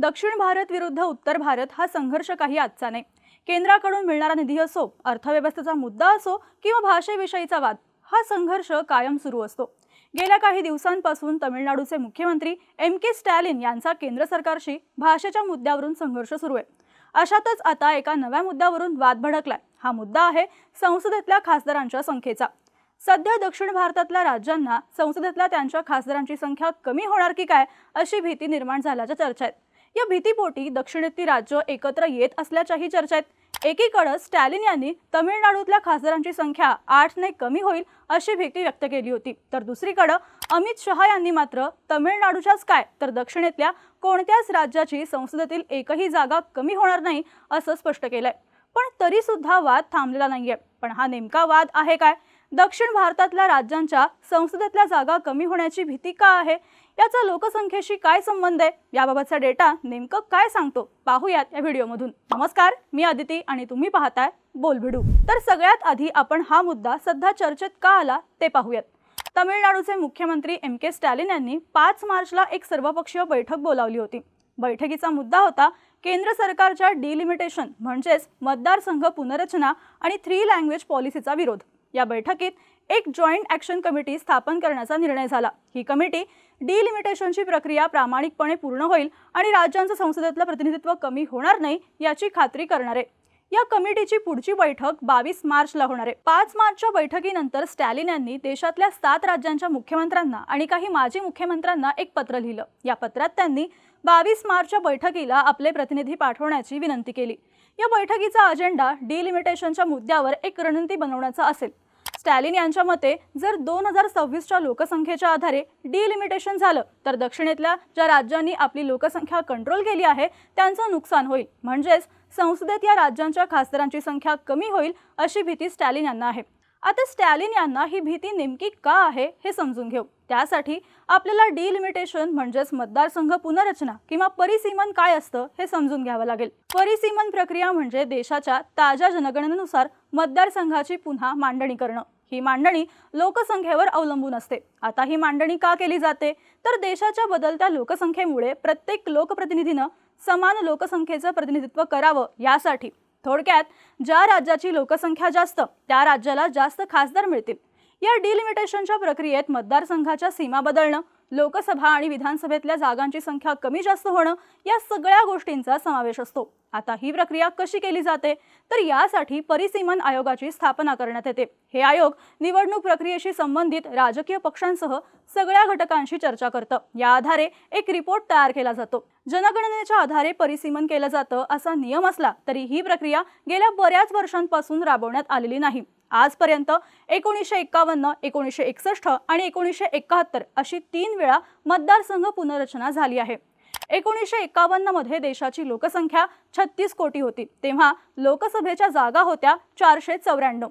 दक्षिण भारत विरुद्ध उत्तर भारत हा संघर्ष काही आजचा नाही. केंद्राकडून मिळणारा निधी असो अर्थव्यवस्थेचा मुद्दा असो किंवा भाषेविषयीचा वाद हा संघर्ष कायम सुरू असतो. गेल्या काही दिवसांपासून तमिळनाडूचे मुख्यमंत्री एम के स्टॅलिन यांचा केंद्र सरकारशी भाषेच्या मुद्द्यावरून संघर्ष सुरू आहे. अशातच आता एका नव्या मुद्द्यावरून वाद भडकलाय. हा मुद्दा आहे संसदेतल्या खासदारांच्या संख्येचा. सध्या दक्षिण भारतातल्या राज्यांना संसदेतल्या त्यांच्या खासदारांची संख्या कमी होणार की काय अशी भीती निर्माण झाल्याच्या चर्चा आहेत. या भीतीपोटी दक्षिणेतली राज्य एकत्र येत असल्याच्याही चर्चा आहेत एकीकडं स्टॅलिन यांनी तमिळनाडूतल्या खासदारांची संख्या आठने कमी होईल अशी भीती व्यक्त केली होती. तर दुसरीकडं अमित शहा यांनी मात्र तमिळनाडूच्याच काय तर दक्षिणेतल्या कोणत्याच राज्याची संसदेतील एकही जागा कमी होणार नाही असं स्पष्ट केलंय. पण तरी सुद्धा वाद थांबलेला नाहीये. पण हा नेमका वाद आहे काय? दक्षिण भारतातल्या राज्यांच्या संसदेतल्या जागा कमी होण्याची भीती का आहे? याचा लोकसंख्येशी काय संबंध आहे? याबाबतचा डेटा नेमकं काय सांगतो? पाहूयात या व्हिडिओमधून. नमस्कार मी अदिती आणि तुम्ही पाहताय बोलभिडू. तर सगळ्यात आधी आपण हा मुद्दा सध्या चर्चेत का आला ते पाहूयात. तमिळनाडूचे मुख्यमंत्री एम के स्टॅलिन यांनी पाच मार्चला एक सर्वपक्षीय बैठक बोलावली होती. बैठकीचा मुद्दा होता केंद्र सरकारच्या डिलिमिटेशन म्हणजेच मतदारसंघ पुनर्रचना आणि थ्री लँग्वेज पॉलिसीचा विरोध. या बैठकीत एक जॉईंट ॲक्शन कमिटी स्थापन करण्याचा निर्णय झाला. ही कमिटी डिलिमिटेशनची प्रक्रिया प्रामाणिकपणे पूर्ण होईल आणि राज्यांचं संसदेतलं प्रतिनिधित्व कमी होणार नाही याची खात्री करणार. आहे या कमिटीची पुढची बैठक बावीस मार्चला होणार आहे. पाच मार्चच्या बैठकीनंतर स्टॅलिन यांनी देशातल्या सात राज्यांच्या मुख्यमंत्र्यांना आणि काही माजी मुख्यमंत्र्यांना एक पत्र लिहिलं. या पत्रात त्यांनी बावीस मार्चच्या बैठकीला आपले प्रतिनिधी पाठवण्याची विनंती केली. या बैठकीचा अजेंडा डिलिमिटेशनच्या मुद्द्यावर एक रणनीती बनवण्याचा असेल. स्टॅलिन यांच्या मते जर दोन हजार सव्वीसच्या लोकसंख्येच्या आधारे डिलिमिटेशन झालं तर दक्षिणेतल्या ज्या राज्यांनी आपली लोकसंख्या कंट्रोल केली आहे त्यांचं नुकसान होईल. म्हणजेच संसदेत या राज्यांच्या खासदारांची संख्या कमी होईल अशी भीती स्टॅलिन यांना आहे. आता स्टॅलिन यांना ही भीती नेमकी का आहे हे समजून घेऊ. त्यासाठी आपल्याला डिलिमिटेशन म्हणजेच मतदारसंघ पुनर्रचना किंवा परिसीमन काय असतं हे समजून घ्यावं लागेल. परिसीमन प्रक्रिया म्हणजे देशाच्या ताज्या जनगणनेनुसार मतदारसंघाची पुन्हा मांडणी करणं. ही मांडणी लोकसंख्येवर अवलंबून असते. आता ही मांडणी का केली जाते? तर देशाच्या बदलत्या लोकसंख्येमुळे प्रत्येक लोकप्रतिनिधीनं समान लोकसंख्येचं प्रतिनिधित्व करावं यासाठी थोडक्यात ज्या राज्याची लोकसंख्या जास्त त्या राज्याला जास्त खासदार मिळतील. या डिलिमिटेशनच्या प्रक्रियेत मतदारसंघाच्या सीमा बदलणं लोकसभा आणि विधानसभेतल्या जागांची संख्या कमी जास्त होणं या सगळ्या गोष्टींचा समावेश असतो. आता ही प्रक्रिया कशी केली जाते? तर यासाठी परिसीमन आयोगाची स्थापना करण्यात येते. हे आयोग निवडणूक प्रक्रियेशी संबंधित राजकीय पक्षांसह सगळ्या घटकांशी चर्चा करतं. या आधारे एक रिपोर्ट तयार केला जातो. जनगणनेच्या आधारे परिसीमन केलं जातं असा नियम असला तरी ही प्रक्रिया गेल्या बऱ्याच वर्षांपासून राबवण्यात आलेली नाही. आजपर्यंत एकोणीसशे एक्कावन्न एकोणीसशे एकसष्ट आणि एकोणीसशे एकाहत्तर अशी तीन वेळा मतदारसंघ पुनर्रचना झाली आहे. एकोणीसशे एकावन्नमध्ये देशाची लोकसंख्या छत्तीस कोटी होती. तेव्हा लोकसभेच्या जागा होत्या चारशे चौऱ्याण्णव.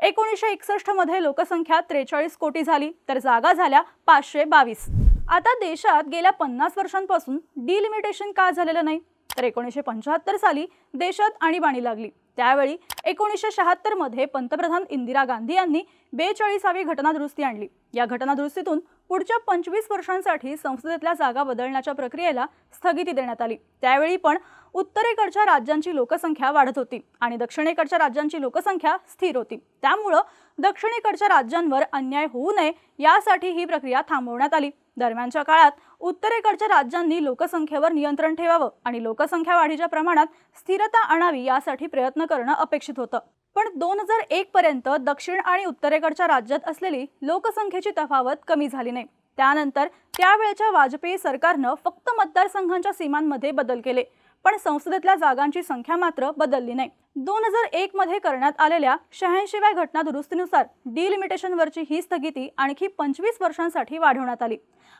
एकोणीसशे एकसष्टमध्ये लोकसंख्या त्रेचाळीस कोटी झाली तर जागा झाल्या पाचशे बावीस. आता देशात गेल्या पन्नास वर्षांपासून डिलिमिटेशन का झालेलं नाही? तर एकोणीसशे पंच्याहत्तर साली देशात आणीबाणी लागली. त्यावेळी एकोणीसशे शहात्तरमध्ये पंतप्रधान इंदिरा गांधी यांनी बेचाळीसावी घटनादुरुस्ती आणली. या घटनादुरुस्तीतून पुढच्या पंचवीस वर्षांसाठी संसदेतल्या जागा बदलण्याच्या प्रक्रियेला स्थगिती देण्यात आली. त्यावेळी पण उत्तरेकडच्या राज्यांची लोकसंख्या वाढत होती आणि दक्षिणेकडच्या राज्यांची लोकसंख्या स्थिर होती. त्यामुळं दक्षिणेकडच्या राज्यांवर अन्याय होऊ नये यासाठी ही प्रक्रिया थांबवण्यात आली. दरम्यानच्या काळात उत्तरेकडच्या राज्यांनी लोकसंख्येवर नियंत्रण ठेवावं आणि लोकसंख्या वाढीच्या प्रमाणात स्थिरता आणावी यासाठी प्रयत्न करणं अपेक्षित होतं. पण दोन हजार एक पर्यंत दक्षिण आणि उत्तरेकडच्या राज्यात असलेली लोकसंख्येची तफावत कमी झाली नाही. त्यानंतर त्यावेळच्या वाजपेयी सरकारनं फक्त मतदारसंघांच्या सीमांमध्ये बदल केले. पण संसदेतल्या जागांची संख्या मात्र बदलली नाही. दोन हजार एक मध्ये करण्यात आलेल्या शहाऐंशीव्या घटना दुरुस्तीनुसार डिलिमिटेशनवरची ही स्थगिती आणखी पंचवीस वर्षांसाठी वाढवण्यात आली.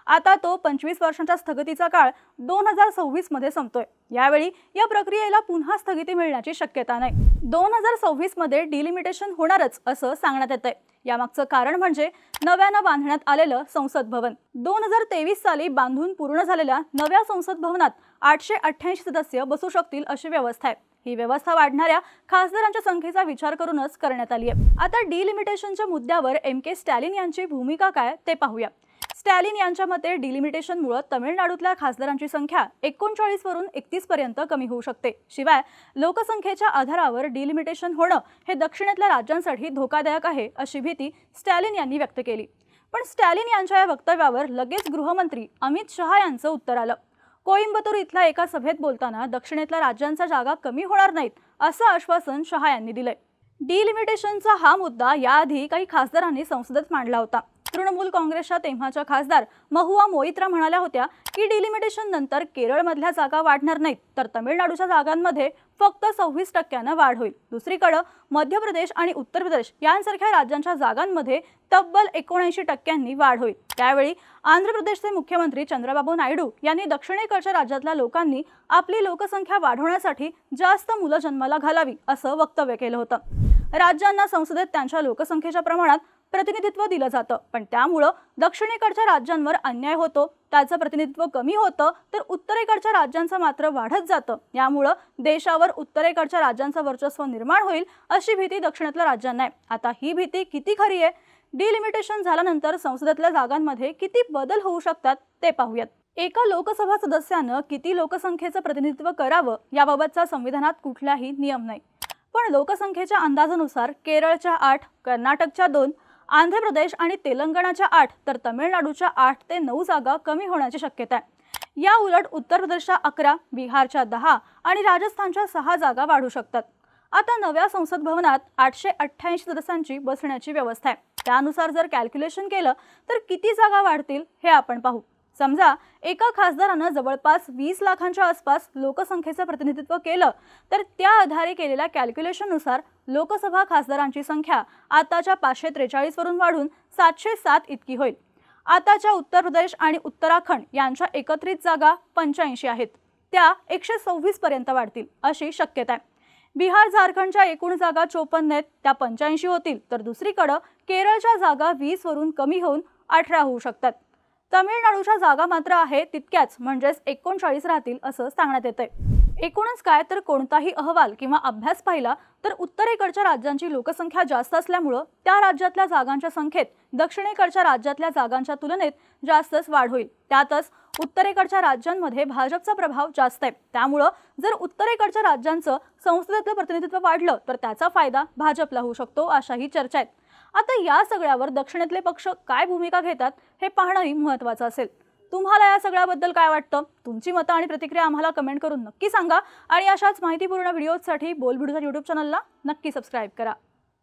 आता तो पंचवीस वर्षांच्या स्थगितीचा काळ दोन हजार सव्वीसमध्ये संपतोय. यावेळी या प्रक्रियेला पुन्हा स्थगिती मिळण्याची शक्यता नाही. दोन हजार सव्वीसमध्ये डिलिमिटेशन होणारच असं सांगण्यात येत आहे यामागचं कारण म्हणजे नव्यानं बांधण्यात आलेलं संसद भवन. दोन हजार तेवीस साली बांधून पूर्ण झालेल्या नव्या संसद भवनात आठशे अठ्ठ्याऐंशी सदस्य बसू शकतील अशी व्यवस्था आहे. ही व्यवस्था वाढणाऱ्या खासदारांच्या संख्येचा विचार करूनच करण्यात आली आहे. आता डिलिमिटेशनच्या मुद्द्यावर एम के स्टॅलिन यांची भूमिका काय ते पाहूया. स्टॅलिन यांच्या मते डिलिमिटेशनमुळे तमिळनाडूतल्या खासदारांची संख्या एकोणचाळीसवरून एकतीसपर्यंत कमी होऊ शकते. शिवाय लोकसंख्येच्या आधारावर डिलिमिटेशन होणं हे दक्षिणेतल्या राज्यांसाठी धोकादायक आहे अशी भीती स्टॅलिन यांनी व्यक्त केली. पण स्टॅलिन यांच्या या वक्तव्यावर लगेच गृहमंत्री अमित शहा यांचं उत्तर आलं. कोइंबतूर इथल्या एका सभेत बोलताना दक्षिणेतल्या राज्यांच्या जागा कमी होणार नाहीत असं आश्वासन शहा यांनी दिलंय. डिलिमिटेशनचा हा मुद्दा याआधी काही खासदारांनी संसदेत मांडला होता. तृणमूल काँग्रेसच्या तेव्हाच्या खासदार महुआ मोईत्रा म्हणाल्या होत्या की डिलिमिटेशन नंतर केरळमधल्या जागा वाढणार नाहीत तर तमिळनाडूच्या जागांमध्ये फक्त सव्वीस टक्क्यानं वाढ होईल. दुसरीकडं मध्य प्रदेश आणि उत्तर प्रदेश यांसारख्या राज्यांच्या जागांमध्ये तब्बल एकोणऐंशी टक्क्यांनी वाढ होईल. त्यावेळी आंध्र प्रदेशचे मुख्यमंत्री चंद्रबाबू नायडू यांनी दक्षिणेकडच्या राज्यातल्या लोकांनी आपली लोकसंख्या वाढवण्यासाठी जास्त मुलं जन्माला घालावी असं वक्तव्य केलं होतं. राज्यांना संसदेत त्यांच्या लोकसंख्येच्या प्रमाणात प्रतिनिधित्व दिलं जातं. पण त्यामुळं दक्षिणेकडच्या राज्यांवर अन्याय होतो. त्याचं प्रतिनिधित्व कमी होतं तर उत्तरेकडच्या राज्यांचं मात्र वाढत जातं. यामुळं देशावर उत्तरेकडच्या राज्यांचं वर्चस्व निर्माण होईल अशी भीती दक्षिणेतल्या राज्यांना आहे. आता ही भीती किती खरी आहे? डिलिमिटेशन झाल्यानंतर संसदेतल्या जागांमध्ये किती बदल होऊ शकतात ते पाहूयात. एका लोकसभा सदस्यानं किती लोकसंख्येचं प्रतिनिधित्व करावं याबाबतचा संविधानात कुठलाही नियम नाही. पण लोकसंख्येच्या अंदाजानुसार केरळच्या आठ कर्नाटकच्या दोन आंध्र प्रदेश आणि तेलंगणाच्या आठ तर तमिळनाडूच्या आठ ते नऊ जागा कमी होण्याची शक्यता आहे. या उलट उत्तर प्रदेशच्या अकरा बिहारच्या दहा आणि राजस्थानच्या सहा जागा वाढू शकतात. आता नव्या संसद भवनात आठशे अठ्ठ्याऐंशी सदस्यांची बसण्याची व्यवस्था आहे. त्यानुसार जर कॅल्क्युलेशन केलं तर किती जागा वाढतील हे आपण पाहू. समजा एका खासदारानं जवळपास वीस लाखांच्या आसपास लोकसंख्येचं प्रतिनिधित्व केलं तर त्या आधारे केलेल्या कॅल्क्युलेशननुसार लोकसभा खासदारांची संख्या आताच्या पाचशे त्रेचाळीसवरून वाढून सातशे सात इतकी होईल. आताच्या उत्तर प्रदेश आणि उत्तराखंड यांच्या एकत्रित जागा पंच्याऐंशी आहेत. त्या एकशे सव्वीस पर्यंत वाढतील अशी शक्यता आहे. बिहार झारखंडच्या एकूण जागा चोपन्न आहेत त्या पंच्याऐंशी होतील तर दुसरीकडं केरळच्या जागा वीसवरून कमी होऊन अठरा होऊ शकतात. तमिळनाडूच्या जागा मात्र आहे तितक्याच म्हणजेच एकोणचाळीस राहतील असं सांगण्यात येतंय. एकूणच काय तर कोणताही अहवाल किंवा अभ्यास पाहिला तर उत्तरेकडच्या राज्यांची लोकसंख्या जास्त असल्यामुळं त्या राज्यातल्या जागांच्या संख्येत दक्षिणेकडच्या राज्यातल्या जागांच्या तुलनेत जास्तच वाढ होईल. त्यातच उत्तरेकडच्या राज्यांमध्ये भाजपचा प्रभाव जास्त आहे. त्यामुळं जर उत्तरेकडच्या राज्यांचं संसदेतलं प्रतिनिधित्व वाढलं तर त्याचा फायदा भाजपला होऊ शकतो अशाही चर्चा आहेत. आता या सगळ्यावर दक्षिणेतले पक्ष काय भूमिका घेतात हे पाहणंही महत्त्वाचं असेल. तुम्हाला या सगळ्याबद्दल काय वाटतं? तुमची मतं आणि प्रतिक्रिया आम्हाला कमेंट करून नक्की सांगा आणि अशाच माहितीपूर्ण व्हिडिओजसाठी बोलबिडूच्या यूट्यूब चॅनलला नक्की सबस्क्राईब करा.